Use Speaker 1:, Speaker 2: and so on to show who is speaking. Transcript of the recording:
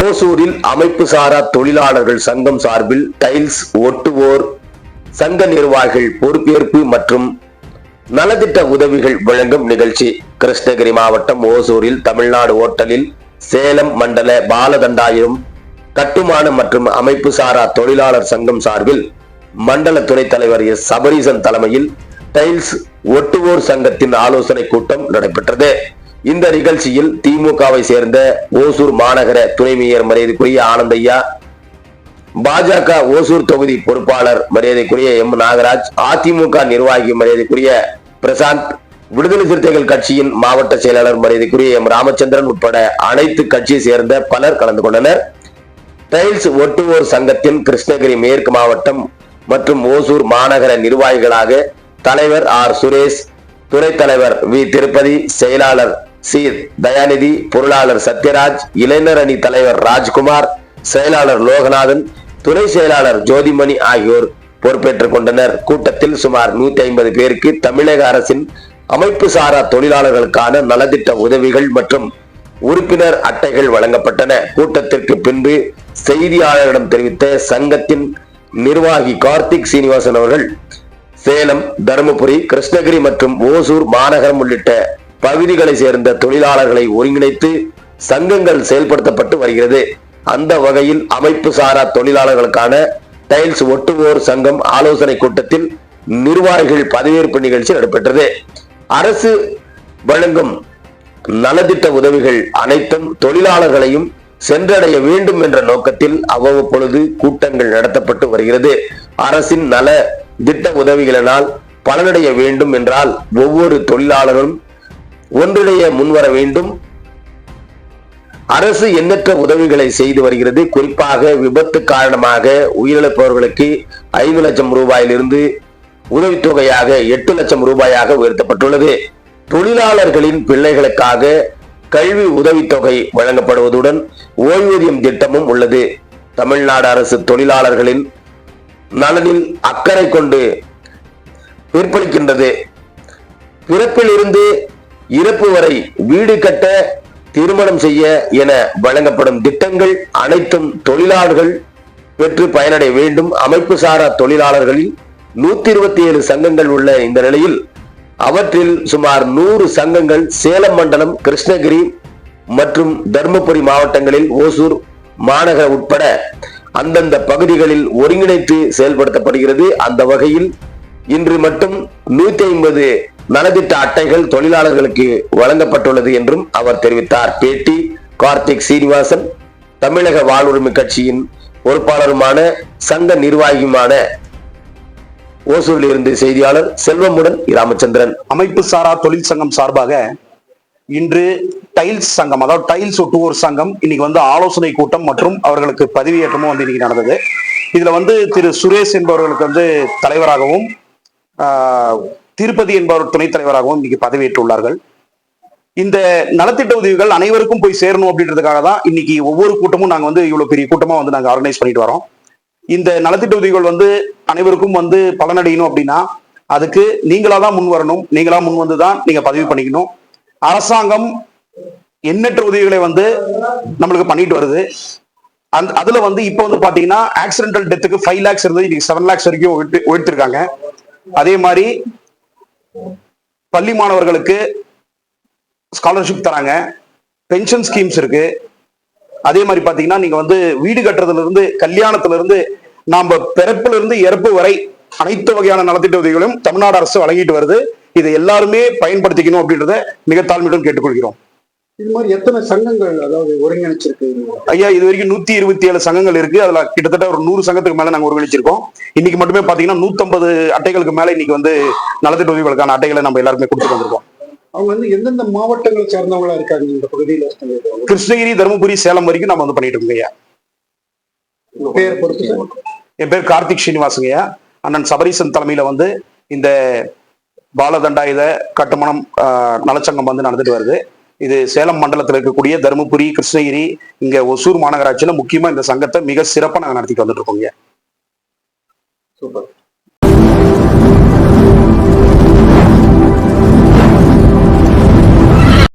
Speaker 1: ஓசூரில் அமைப்பு சாரா தொழிலாளர்கள் சங்கம் சார்பில் டைல்ஸ் ஒட்டுவோர் சங்க நிர்வாகிகள் பொறுப்பேற்பு மற்றும் நலத்திட்ட உதவிகள் வழங்கும் நிகழ்ச்சி. கிருஷ்ணகிரி மாவட்டம் ஓசூரில் தமிழ்நாடு ஓட்டலில் சேலம் மண்டல பாலதண்டாயிரம் கட்டுமான மற்றும் அமைப்பு சாரா தொழிலாளர் சங்கம் சார்பில் மண்டல துணைத் தலைவர் எஸ். சபரீசன் தலைமையில் டைல்ஸ் ஒட்டுவோர் சங்கத்தின் ஆலோசனை கூட்டம் நடைபெற்றது. இந்த நிகழ்ச்சியில் திமுகவை சேர்ந்த ஓசூர் மாநகர துணை மேயர் மரியாதைக்குரிய ஆனந்தையா பாஜக ஓசூர் தொகுதி பொறுப்பாளர் மரியாதைக்குரிய எம். நாகராஜ் அதிமுக நிர்வாகி மரியாதைக்குரிய பிரசாந்த் விடுதலை சிறுத்தைகள் கட்சியின் மாவட்ட செயலாளர் மரியாதைக்குரிய எம். ராமச்சந்திரன் உட்பட அனைத்து கட்சியை சேர்ந்த பலர் கலந்து கொண்டனர். டைல்ஸ் ஒட்டுவோர் சங்கத்தின் கிருஷ்ணகிரி மேற்கு மாவட்டம் மற்றும் ஓசூர் மாநகர நிர்வாகிகளாக தலைவர் ஆர். சுரேஷ் துணைத் தலைவர் வி. திருப்பதி செயலாளர் சி. தயாநிதி பொருளாளர் சத்யராஜ் இளைஞர் அணி தலைவர் ராஜ்குமார் செயலாளர் லோகநாதன் துணை செயலாளர் ஜோதிமணி ஆகியோர் பொறுப்பேற்றுக் கொண்டனர். கூட்டத்தில் சுமார் நூத்தி ஐம்பது பேருக்கு தமிழக அரசின் அமைப்பு சாரா தொழிலாளர்களுக்கான நலத்திட்ட உதவிகள் மற்றும் உறுப்பினர் அட்டைகள் வழங்கப்பட்டன. கூட்டத்திற்கு பின்பு செய்தியாளர்களிடம் தெரிவித்த சங்கத்தின் நிர்வாகி கார்த்திக் சீனிவாசன் அவர்கள் சேலம் தருமபுரி கிருஷ்ணகிரி மற்றும் ஓசூர் மாநகரம் உள்ளிட்ட பகுதிகளை சேர்ந்த தொழிலாளர்களை ஒருங்கிணைத்து சங்கங்கள் செயல்படுத்தப்பட்டு வருகிறது. அந்த வகையில் அமைப்பு சாரா தொழிலாளர்களுக்கான டைல்ஸ் ஒட்டுவோர் சங்கம் ஆலோசனை கூட்டத்தில் நிர்வாகிகள் பதவியேற்பு நிகழ்ச்சி நடைபெற்றது. அரசு வழங்கும் நலத்திட்ட உதவிகள் அனைத்தும் தொழிலாளர்களையும் சென்றடைய வேண்டும் என்ற நோக்கத்தில் அவ்வப்பொழுது கூட்டங்கள் நடத்தப்பட்டு வருகிறது. அரசின் நல திட்ட உதவிகளினால் பலனடைய வேண்டும் என்றால் ஒவ்வொரு தொழிலாளரும் ஒன்றிடைய முன்வர வேண்டும். அரசு எண்ணற்ற உதவிகளை செய்து வருகிறது. குறிப்பாக விபத்து காரணமாக உயிரிழப்பவர்களுக்கு ஐந்து லட்சம் ரூபாயிலிருந்து உதவித்தொகையாக எட்டு லட்சம் ரூபாயாக உயர்த்தப்பட்டுள்ளது. தொழிலாளர்களின் பிள்ளைகளுக்காக கல்வி உதவித்தொகை வழங்கப்படுவதுடன் ஓய்வூதியம் திட்டமும் உள்ளது. தமிழ்நாடு அரசு தொழிலாளர்களின் நலனில் அக்கறை கொண்டு விற்பளிக்கின்றது பிறப்பில் இருந்து இறப்பு வரை வீடு கட்ட திருமணம் செய்ய என வழங்கப்படும் திட்டங்கள் அனைத்தும் தொழிலாளர்கள் பெற்று பயனடைய வேண்டும். அமைப்பு சாரா தொழிலாளர்களில் நூத்தி இருபத்தி ஏழு சங்கங்கள் உள்ள இந்த நிலையில் அவற்றில் சுமார் நூறு சங்கங்கள் சேலம் மண்டலம் கிருஷ்ணகிரி மற்றும் தர்மபுரி மாவட்டங்களில் ஓசூர் மாநகர உட்பட அந்தந்த பகுதிகளில் ஒருங்கிணைத்து செயல்படுத்தப்படுகிறது. அந்த வகையில் இன்று மட்டும் நூத்தி ஐம்பது நலத்திட்ட அட்டைகள் தொழிலாளர்களுக்கு வழங்கப்பட்டுள்ளது என்றும் அவர் தெரிவித்தார். பேட்டி கார்த்திக் சீனிவாசன் தமிழக வாழ்வுரிமை கட்சியின் பொறுப்பாளருமான சங்க நிர்வாகியுமான ஓசூரில் இருந்து செய்தியாளர் செல்வமுடன் ராமச்சந்திரன்
Speaker 2: அமைப்பு சாரா தொழில் சங்கம் சார்பாக இன்று டைல்ஸ் சங்கம் அதாவது டைல்ஸ் ஒட்டுவோர் சங்கம் இன்னைக்கு வந்து ஆலோசனை கூட்டம் மற்றும் அவர்களுக்கு பதவியேற்றமும் வந்து இன்னைக்கு நடந்தது. இதுல வந்து திரு சுரேஷ் என்பவர்களுக்கு வந்து தலைவராகவும் திருப்பதி என்பவர் துணைத் தலைவராகவும் இன்னைக்கு பதவியேற்றுள்ளார்கள். இந்த நலத்திட்ட உதவிகள் அனைவருக்கும் போய் சேரணும் அப்படின்றதுக்காக தான் இன்னைக்கு ஒவ்வொரு கூட்டமும் நாங்கள் வந்து இவ்வளோ பெரிய கூட்டமாக வந்து நாங்கள் ஆர்கனைஸ் பண்ணிட்டு வரோம். இந்த நலத்திட்ட உதவிகள் வந்து அனைவருக்கும் வந்து பலனடையணும் அப்படின்னா அதுக்கு நீங்களா தான் முன் வரணும். நீங்களா முன் வந்து தான் நீங்க பதிவு பண்ணிக்கணும். அரசாங்கம் எண்ணற்ற உதவிகளை வந்து நம்மளுக்கு பண்ணிட்டு வருது. அந்த அதுல வந்து இப்போ வந்து பாத்தீங்கன்னா ஆக்சிடென்டல் டெத்துக்கு ஃபைவ் லேக்ஸ் இருந்தது இன்னைக்கு செவன் லேக்ஸ் வரைக்கும் உயர்த்திருக்காங்க. அதே மாதிரி பள்ளி மாணவர்களுக்கு ஸ்காலர்ஷிப் தராங்க. பென்ஷன் ஸ்கீம்ஸ் இருக்கு. அதே மாதிரி பாத்தீங்கன்னா நீங்க வந்து வீடு கட்டுறதுல இருந்து கல்யாணத்துல இருந்து நாம பிறப்புல இருந்து இறப்பு வரை அனைத்து வகையான நலத்திட்ட உதவிகளையும் தமிழ்நாடு அரசு வழங்கிட்டு வருது. இதை எல்லாருமே பயன்படுத்திக்கணும் அப்படின்றத மிக தாழ்மையுடன் கேட்டுக்கொள்கிறோம்.
Speaker 3: இது மாதிரி எத்தனை சங்கங்கள் அதாவது ஒருங்கிணைச்சிருக்கு?
Speaker 2: ஐயா இது வரைக்கும் நூத்தி இருபத்தி ஏழு சங்கங்கள் இருக்கு. அதுல கிட்டத்தட்ட ஒரு நூறு சங்கத்துக்கு மேல நாங்க ஒருங்கிணைச்சிருக்கோம். இன்னைக்கு மட்டுமே பாத்தீங்கன்னா நூத்தம்பது அட்டைகளுக்கு மேல இன்னைக்கு வந்து நலத்திட்ட உதவிகளுக்கான அட்டைகளை நம்ம எல்லாருமே கொடுத்துட்டு வந்திருக்கோம்.
Speaker 3: அவங்க வந்து எந்தெந்த மாவட்டங்களை சேர்ந்தவங்களா இருக்காங்க இந்த பகுதியில?
Speaker 2: கிருஷ்ணகிரி தருமபுரி சேலம் வரைக்கும் நம்ம வந்து பண்ணிட்டு இருக்கோம் ஐயா.
Speaker 3: பேர் பொறுத்து.
Speaker 2: என் பேர் கார்த்திக் ஸ்ரீனிவாசுங்கய்யா அண்ணன் சபரீசன் தலைமையில வந்து இந்த பாலதண்டாயுத கட்டுமானம் நலச்சங்கம் வந்து நடந்துட்டு வருது. இது சேலம் மண்டலத்தில் இருக்கக்கூடிய தருமபுரி கிருஷ்ணகிரி இங்க ஒசூர் மாநகராட்சியில முக்கியமா இந்த சங்கத்தை மிக சிறப்பா நாங்க நடத்திட்டு வந்துட்டு இருக்கோங்க
Speaker 3: சூப்பர்.